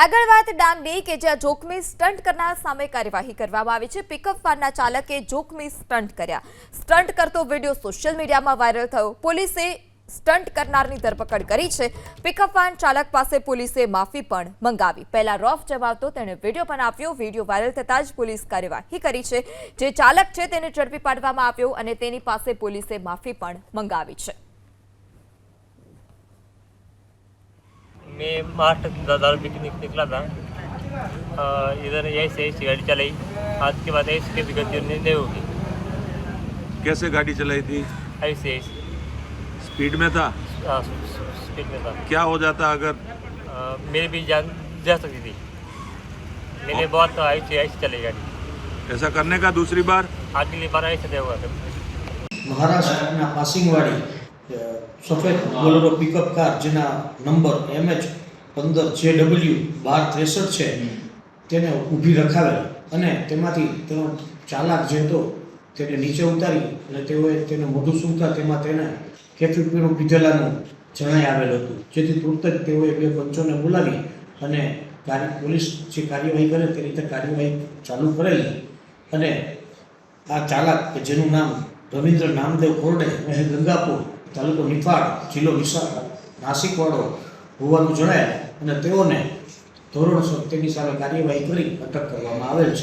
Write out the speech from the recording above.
આગળ વાત ડાંગની કે જ્યાં જોખમી સ્ટન્ટ કરનાર સામે કાર્યવાહી કરવામાં આવી છે. પિકઅપ વાનના ચાલકે જોખમી સ્ટન્ટ કર્યા. સ્ટન્ટ કરતો વીડિયો સોશિયલ મીડિયામાં વાયરલ થયો. પોલીસે સ્ટન્ટ કરનારની ધરપકડ કરી છે. પિકઅપ વાન ચાલક પાસે પોલીસે માફી પણ મંગાવી. પહેલા રોફ જમાવતો તેણે વીડિયો પણ આપ્યો વીડિયો વાયરલ થતાં જ પોલીસ કાર્યવાહી કરી છે. જે ચાલક છે તેને ઝડપી પાડવામાં આવ્યો અને તેની પાસે પોલીસે માફી પણ મંગાવી છે. मैं महाराष्ट्र दाल पिकनिक निकला था इधर ऐसे ऐसी गाड़ी चलाई आज के बाद ऐसी कभी गलती नहीं होगी कैसे गाड़ी चलाई थी ऐसे ऐसी स्पीड में था हाँ, स्पीड में था क्या हो जाता अगर आ, मेरे भी जान जा सकती थी मैंने बहुत ऐसी ऐसी चलाई गाड़ी ऐसा करने का दूसरी बार अगली बार ऐसे देगा महाराष्ट्र में आसिंगवाड़ी સફેદ બોલેરો પિકઅપ કાર જેના નંબર એમએચ પંદર જે ડબલ્યુ બાર ત્રેસઠ છે, તેને ઊભી રખાવેલ અને તેમાંથી તેનો ચાલાક જે હતો તેને નીચે ઉતારી અને તેઓએ તેને મોઢું સૂંઘતા તેમાં તેને કેફી પીધેલાનું જણાઈ આવેલ હતું. જેથી તુરત જ તેઓએ બે પંચોને બોલાવી અને પોલીસ જે કાર્યવાહી કરે તે રીતે કાર્યવાહી ચાલુ કરેલી અને આ ચાલક કે જેનું નામ રવિન્દ્ર નામદેવ કોરડે રહે ગંગાપુર તાલુકો નિફાડ, જિલ્લો વિશાળ નાસિકવાળો હોવાનું જણાય અને તેઓને ધોરણસર તેની સામે કાર્યવાહી કરી અટક કરવામાં આવેલ છે.